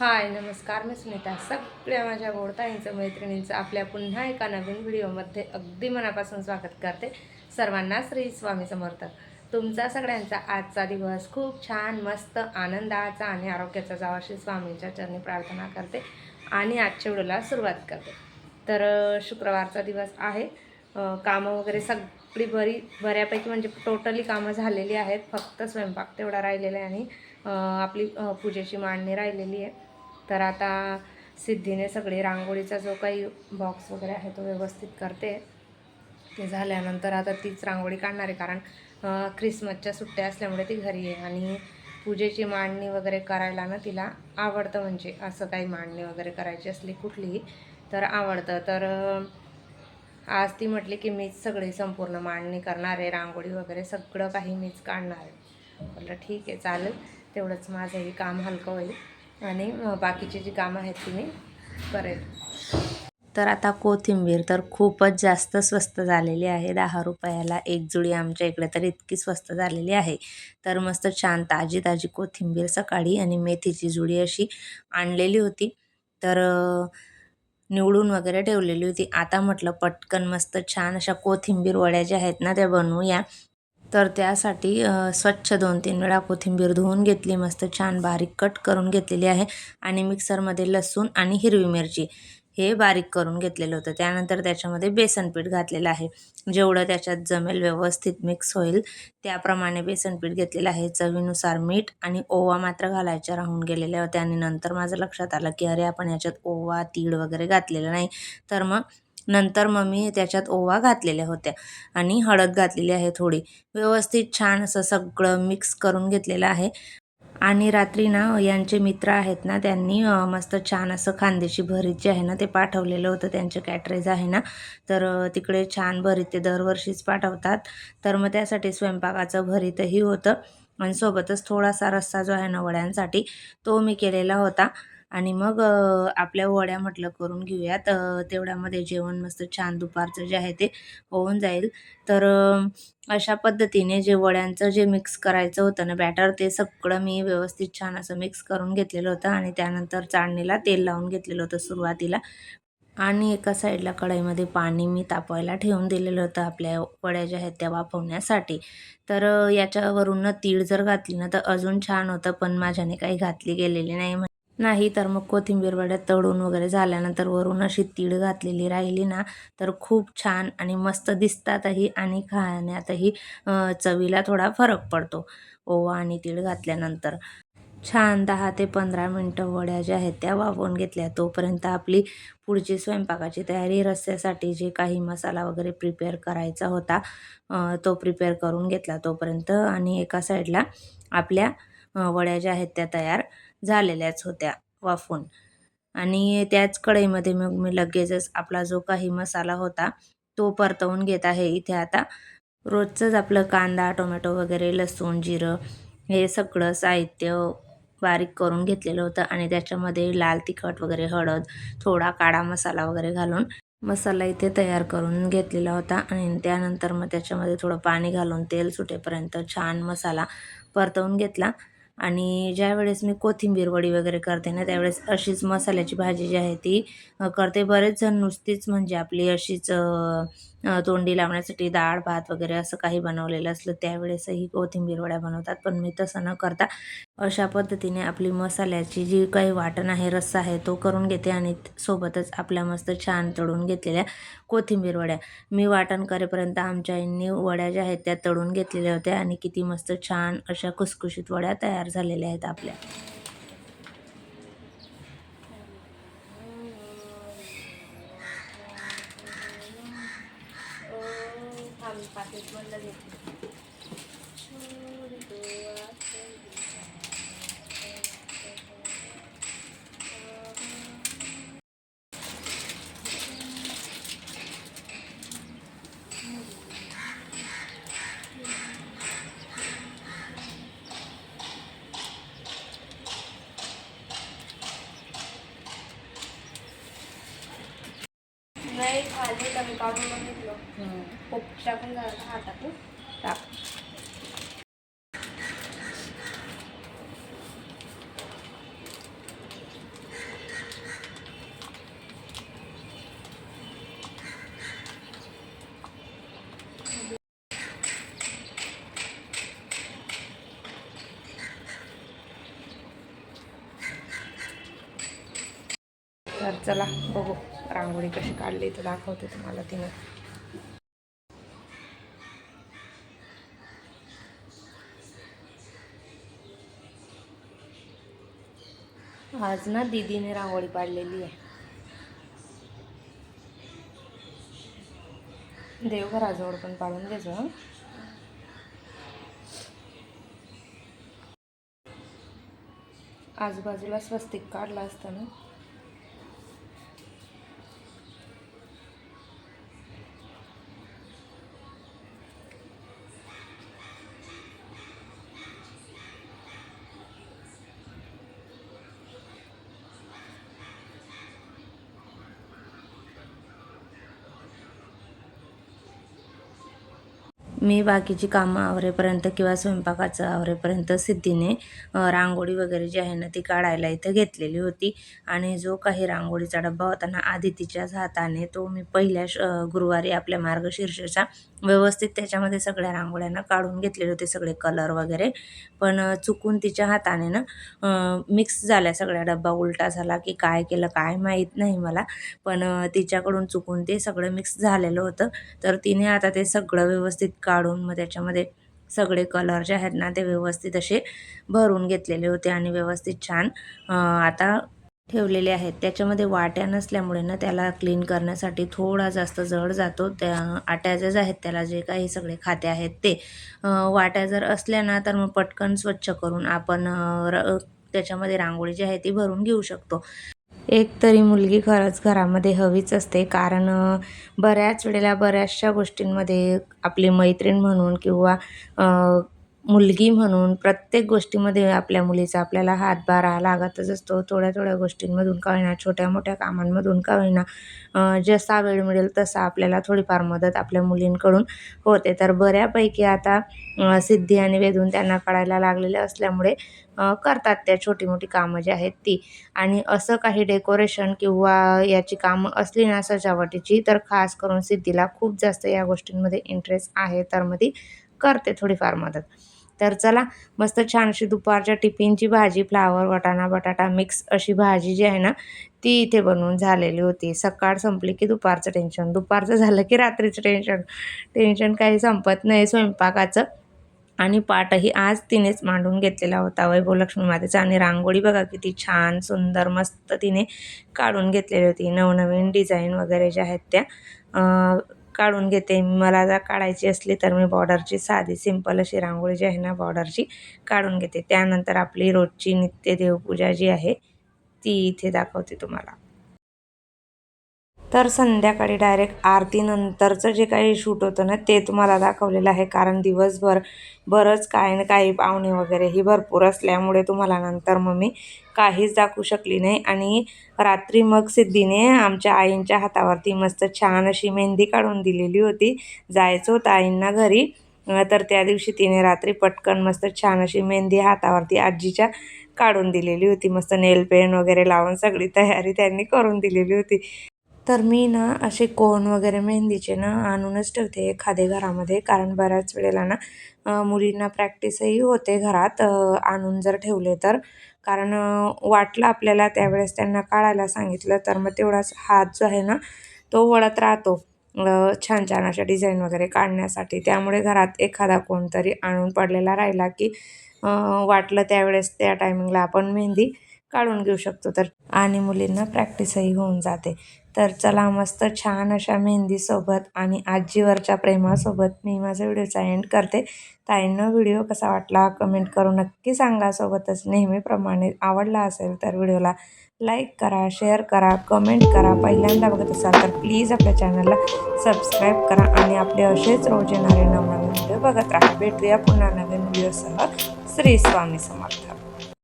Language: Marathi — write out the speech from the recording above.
हाय नमस्कार. मी सुनीता. सगळ्या माझ्या गोडताईंचं मैत्रिणींचं आपल्या पुन्हा एका नवीन व्हिडिओमध्ये अगदी मनापासून स्वागत करते सर्वांना श्री स्वामी समर्थ. तुमचा सगळ्यांचा आजचा दिवस खूप छान मस्त आनंदाचा आणि आरोग्याचा जावा श्री स्वामींच्या चरणी प्रार्थना करते आणि आजच्या व्हिडिओला सुरुवात करते. तर शुक्रवारचा दिवस आहे. कामं वगैरे सगळी बरी बऱ्यापैकी म्हणजे टोटली कामं झालेली आहेत. फक्त स्वयंपाक तेवढा राहिलेला आहे आणि आपली पूजेची मांडणी राहिलेली आहे. तर आता सिद्धीने सगळी रांगोळीचा जो काही बॉक्स वगैरे आहे तो व्यवस्थित करते. ते झाल्यानंतर आता तीच रांगोळी काढणार आहे कारण ख्रिसमसच्या सुट्ट्या असल्यामुळे ती घरी आहे आणि पूजेची मांडणी वगैरे करायला ना तिला आवडतं म्हणजे असं काही मांडणी वगैरे करायची असली कुठलीही तर आवडतं. तर आज ती म्हटली की मीच सगळी संपूर्ण मांडणी करणार आहे रांगोळी वगैरे सगळं काही मीच काढणार आहे. म्हटलं ठीक आहे चालेल. तेवढंच माझंही काम हलकं होईल. आणि बाकीची जी कामं आहेत ती मी करेल. तर आता कोथिंबीर तर खूपच जास्त स्वस्त झालेली आहे. दहा रुपयाला एक जुडी आमच्या इकडे तर इतकी स्वस्त झालेली आहे. तर मस्त छान ताजी ताजी कोथिंबीर सकाळी आणि मेथीची जुडी अशी आणलेली होती. तर निवडून वगैरे ठेवलेली होती. आता म्हटलं पटकन मस्त छान अशा कोथिंबीर वड्या ज्या आहेत ना त्या बनवूया. तर त्यासाठी स्वच्छ दोन तीन वेळा कोथिंबीर धुवून घेतली मस्त छान बारीक कट करून घेतलेली आहे आणि मिक्सरमध्ये लसूण आणि हिरवी मिरची हे बारीक करून घेतलेलं होतं. त्यानंतर त्याच्यामध्ये बेसनपीठ घातलेलं आहे. जेवढं त्याच्यात जमेल व्यवस्थित मिक्स होईल त्याप्रमाणे बेसनपीठ घेतलेलं आहे. चवीनुसार मीठ आणि ओवा मात्र घालायच्या राहून गेलेल्या होत्या आणि नंतर माझं लक्षात आलं की अरे आपण याच्यात ओवा तीळ वगैरे घातलेलं नाही. तर मग नंतर मग मी त्याच्यात ओवा घातलेल्या होत्या आणि हळद घातलेली आहे थोडी. व्यवस्थित छान असं सगळं मिक्स करून घेतलेलं आहे. आणि रात्री ना यांचे मित्र आहेत ना त्यांनी मस्त छान असं खांदेशी भरीत जे आहे ना ते पाठवलेलं होतं. त्यांचे कॅटरेज आहे ना तर तिकडे छान भरीत ते दरवर्षीच पाठवतात. तर मग त्यासाठी स्वयंपाकाचं भरीतही होतं. आणि सोबतच थोडासा रस्सा जो आहे ना वड्यांसाठी तो मी केलेला होता. आणि मग आपल्या वड्या म्हटलं करून घेऊयात. तेवढ्यामध्ये जेवण मस्त छान दुपारचं जे आहे ते होऊन जाईल. तर अशा पद्धतीने जे वड्यांचं जे मिक्स करायचं होतं ना बॅटर ते सगळं मी व्यवस्थित छान असं मिक्स करून घेतलेलं होतं आणि त्यानंतर चाळणीला तेल लावून घेतलेलं होतं सुरुवातीला. आणि एका साईडला कढईमध्ये पाणी मी तापवायला ठेवून दिलेलं होतं आपल्या वड्या ज्या आहेत त्या वाफवण्यासाठी. तर याच्यावरून ना तीळ जर घातली ना तर अजून छान होतं पण माझ्याने काही घातली गेलेली नाही. नाही तर मग कोथिंबीर वड्यात तळून वगैरे झाल्यानंतर वरून अशी तीळ घातलेली राहिली ना तर खूप छान आणि मस्त दिसतातही आणि खाण्यातही चवीला थोडा फरक पडतो. ओवा आणि तीळ घातल्यानंतर. छान दहा ते पंधरा मिनटं वड्या ज्या आहेत त्या वाफवून घेतल्या. तोपर्यंत आपली पुढची स्वयंपाकाची तयारी रस्स्यासाठी जे काही मसाला वगैरे प्रिपेअर करायचा होता तो प्रिपेअर करून घेतला. तोपर्यंत आणि एका साईडला आपल्या वड्या ज्या आहेत त्या तयार झालेल्याच होत्या वाफून. आणि त्याच कढईमध्ये मग मी लगेचच आपला जो काही मसाला होता तो परतवून घेत आहे. इथे आता रोजचंच आपलं कांदा टोमॅटो वगैरे लसूण जिरं हे सगळं साहित्य बारीक करून घेतलेलं होतं. आणि त्याच्यामध्ये लाल तिखट वगैरे हळद थोडा काळा मसाला वगैरे घालून मसाला इथे तयार करून घेतलेला होता. आणि त्यानंतर मग त्याच्यामध्ये थोडं पाणी घालून तेल सुटेपर्यंत छान मसाला परतवून घेतला. आणि ज्यावेळेस मी कोथिंबीर वडी वगैरे करते ना त्यावेळेस अशीच मसाल्याची भाजी जी आहे ती करते. बरेच जण नुसतीच म्हणजे आपली अशीच तोंडी लावण्यासाठी डाळ भात वगैरे असं काही बनवलेलं असलं त्यावेळेसही कोथिंबीर वड्या बनवतात. पण मी तसं न करता अशा पद्धतीने आपली मसाल्याची जी काही वाटण आहे रस्सा आहे तो करून घेते आणि सोबतच आपल्या मस्त छान तळून घेतलेल्या कोथिंबीर वड्या. मी वाटण करेपर्यंत आमच्या आईंनी वड्या ज्या आहेत त्या तळून घेतलेल्या होत्या आणि किती मस्त छान अशा खुसखुशीत वड्या तयार झालेल्या आहेत आपल्या. नाही पोप हा टाकू. टाक चला बघू रांगोळी कशी काढली तर दाखवते तुम्हाला तिनं. आज ना दीदीने रांगोळी पाडलेली आहे देवघराजवळ पण पाडून घ्यायचं हं. आजूबाजूला स्वस्तिक काढला असतं मी बाकीची कामं आवरेपर्यंत किंवा स्वयंपाकाचं आवरेपर्यंत सिद्धीने रांगोळी वगैरे जी आहे ना ती काढायला इथं घेतलेली होती. आणि जो काही रांगोळीचा डब्बा होता ना आधी तिच्याच हाताने तो मी पहिल्या श गुरुवारी आपल्या मार्गशीर्षाचा व्यवस्थित त्याच्यामध्ये सगळ्या रांगोळ्यांना काढून घेतलेले होते सगळे कलर वगैरे. पण चुकून तिच्या हाताने ना मिक्स झाल्या सगळ्या डब्बा उलटा झाला की काय केलं काय माहीत नाही मला. पण तिच्याकडून चुकून ते सगळं मिक्स झालेलं होतं. तर तिने आता ते सगळं व्यवस्थित काढून मग त्याच्यामध्ये सगळे कलर जे आहेत ना ते व्यवस्थित असे भरून घेतलेले होते आणि व्यवस्थित छान आता ठेवलेले आहेत. त्याच्यामध्ये वाट्या नसल्यामुळे ना त्याला क्लीन करण्यासाठी थोडा जास्त जड जातो. त्या आट्याचे आहेत त्याला जे काही सगळे खाते आहेत ते. वाट्या जर असल्या ना तर मग पटकन स्वच्छ करून आपण र त्याच्यामध्ये रांगोळी जी आहे ती भरून घेऊ शकतो. एक तरी मुलगी खरंच घरामध्ये हवीच असते. कारण बऱ्याच वेळेला बऱ्याचशा गोष्टींमध्ये आपली मैत्रीण म्हणून किंवा मुलगी म्हणून प्रत्येक गोष्टीमध्ये आपल्या मुलीचा आपल्याला हातभार हा लागतच असतो. थोड्या थोड्या गोष्टींमधून का होईना छोट्या मोठ्या कामांमधून का होईना जसा वेळ मिळेल तसा आपल्याला थोडीफार मदत आपल्या मुलींकडून होते. तर बऱ्यापैकी आता सिद्धी आणि वेदून त्यांना कळायला लागलेले असल्यामुळे करतात त्या छोटी मोठी कामं जी आहेत ती. आणि असं काही डेकोरेशन किंवा याची कामं असली ना सजावटीची तर खास करून सिद्धीला खूप जास्त या गोष्टींमध्ये इंटरेस्ट आहे. तर मग ती करते थोडीफार मदत. तर चला मस्त छान अशी दुपारच्या टिफिनची भाजी फ्लावर वटाणा बटाटा मिक्स अशी भाजी जी आहे ना ती इथे बनवून झालेली होती. सकाळ संपली की दुपारचं टेन्शन दुपारचं झालं की रात्रीचं टेन्शन टेन्शन काही संपत नाही स्वयंपाकाचं. आणि पाठही आज तिनेच मांडून घेतलेला होता. वैभव लक्ष्मी मातेचा. आणि रांगोळी बघा किती छान सुंदर मस्त तिने काढून घेतलेली होती. नवनवीन डिझाईन वगैरे ज्या आहेत त्या. काढून घेते. मला जर काढायची असली तर मी बॉर्डरची साधी सिंपल अशी रांगोळी जी आहे ना बॉर्डरची काढून घेते. त्यानंतर आपली रोजची नित्य देवपूजा जी आहे ती इथे दाखवते तुम्हाला. तर संध्याकाळी डायरेक्ट आरतीनंतरचं जे काही शूट होतं ना ते तुम्हाला दाखवलेलं आहे. कारण दिवसभर बरंच काही ना काही पाहुणे वगैरे ही भरपूर असल्यामुळे तुम्हाला नंतर मग मी काहीच दाखवू शकली नाही. आणि रात्री मग सिद्धीने आमच्या आईंच्या हातावरती मस्त छान अशी मेहंदी काढून दिलेली होती. जायचं होतं आईंना घरी. तर त्या दिवशी तिने रात्री पटकन मस्त छान अशी मेहंदी हातावरती आजीच्या काढून दिलेली होती. मस्त नेल पेन वगैरे लावून सगळी तयारी त्यांनी करून दिलेली होती. तर मी ना असे कोन वगैरे मेहंदीचे ना आणूनच ठेवते एखादे घरामध्ये. कारण बऱ्याच वेळेला ना मुलींना प्रॅक्टिसही होते घरात आणून जर ठेवले तर. कारण वाटलं आपल्याला त्यावेळेस त्यांना काढायला सांगितलं तर मग तेवढाच हात जो आहे ना तो वळत राहतो. छान छान अशा डिझाईन वगैरे काढण्यासाठी. त्यामुळे घरात एखादा कोणतरी आणून पडलेला राहिला की वाटलं त्यावेळेस त्या टायमिंगला आपण मेहंदी काढून घेऊ शकतो. तर आणि मुलींना प्रॅक्टिसही होऊन जाते. तर चला मस्त छान अशा मेहंदीसोबत आणि आजीवरच्या प्रेमासोबत मी माझा व्हिडिओचा एंड करते. ताईंना व्हिडिओ कसा वाटला? कमेंट करून नक्की सांगा. सोबतच नेहमीप्रमाणे आवडला असेल तर व्हिडिओला लाईक करा शेअर करा कमेंट करा. पहिल्यांदा बघत असाल तर प्लीज आपल्या चॅनलला सबस्क्राईब करा आणि आपले असेच रोज येणारे नवनवीन व्हिडिओ बघत राहा. भेटूया पुन्हा नवीन व्हिडिओसह. श्री स्वामी समर्थ.